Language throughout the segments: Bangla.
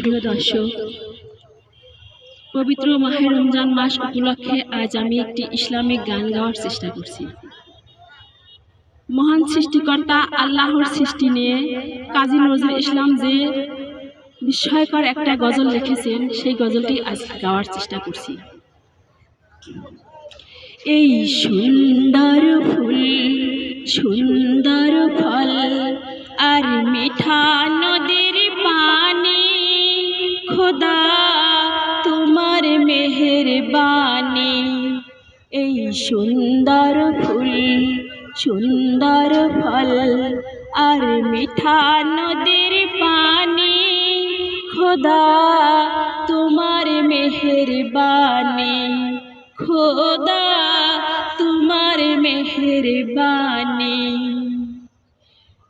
প্রিয় দর্শক, পবিত্র মাহে রমজান মাস উপলক্ষে আজ আমি একটি ইসলামিক গান গাওয়ার চেষ্টা করছি। মহান সৃষ্টিকর্তা আল্লাহর সৃষ্টি নিয়ে কাজী নজরুল ইসলাম যে বিস্ময়কর একটা গজল লিখেছেন, সেই গজলটি আজ গাওয়ার চেষ্টা করছি। এই সুন্দর ফুল, সুন্দর ফল আর মিঠা মেহেরবানি এই সুন্দর ফুল, সুন্দর ফল আর মিঠা নদীর পানি। খোদা, তোমার মেহের বানে খোদা, তোমার মেহের বানে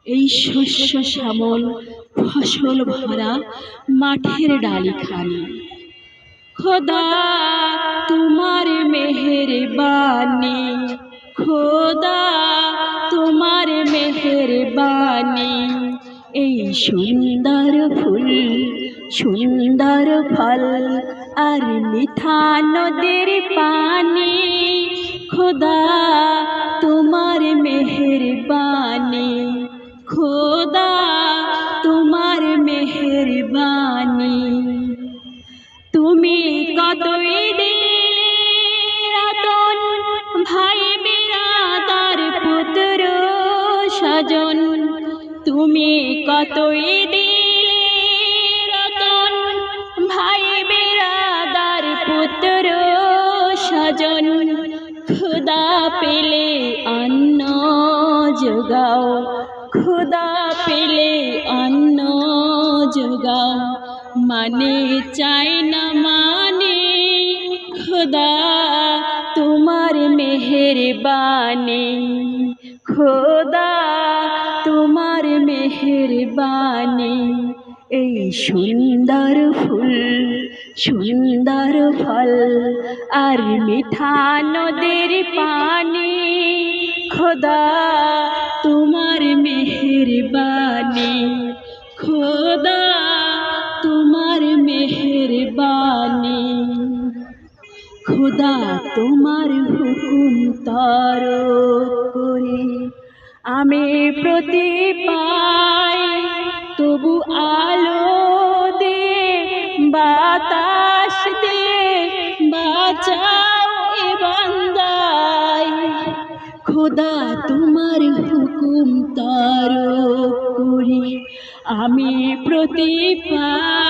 এই শস্য শ্যামল, ফসল ভরা মাঠের ডালি খানি খোদা, তোমার মেহেরবানি। খোদা, তোমার মেহেরবানি। এই সুন্দর ফুল, সুন্দর ফল আর মিঠা নদীর পানি। খোদা, তোমার মেহেরবানি তুমি কতই রতন, ভাই বিরাদার পুত্র, স্বজন। তুমি কতই রতন, ভাই বিরাদার পুত্র, স্বজন। খুদা পেলে অন্ন যোগাও। খুদা পেলে অন্ন যোগাও। মানে চাই না মানে খোদা তোমার মেহেরবানি। খোদা তোমার মেহেরবানি। এই সুন্দর ফুল, সুন্দর ফল আর মিঠা নদীর পানি, খোদা তোমার মেহেরবানি। খোদা তোমার মেহেরবানি। খোদা তোমার হুকুম তর করি। আমি প্রতি পাই, তবু আলো দে, বাতাস দে, বাঁচাও এ বান্দাই। খোদা তোমার হুকুম তার করি। আমি প্রতি পাই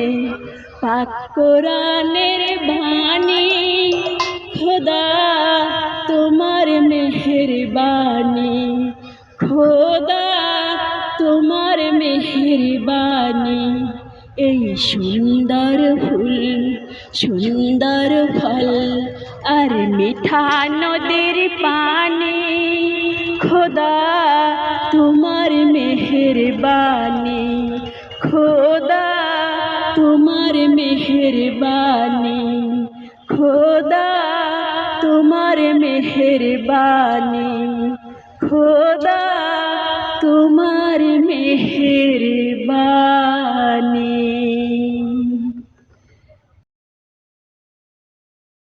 পাক কোরআনের বাণী। খোদা তোমার মেহেরবানি খোদা তোমার মেহেরবানি এই সুন্দর ফুল, সুন্দর ফল আর মিঠা নদীর পানি। খোদা তোমার মেহেরবানি খোদা তোমার তোমার মেহরবানি। খোদা তোমার মেহরবানি। খোদা তোমার মেহরবানি।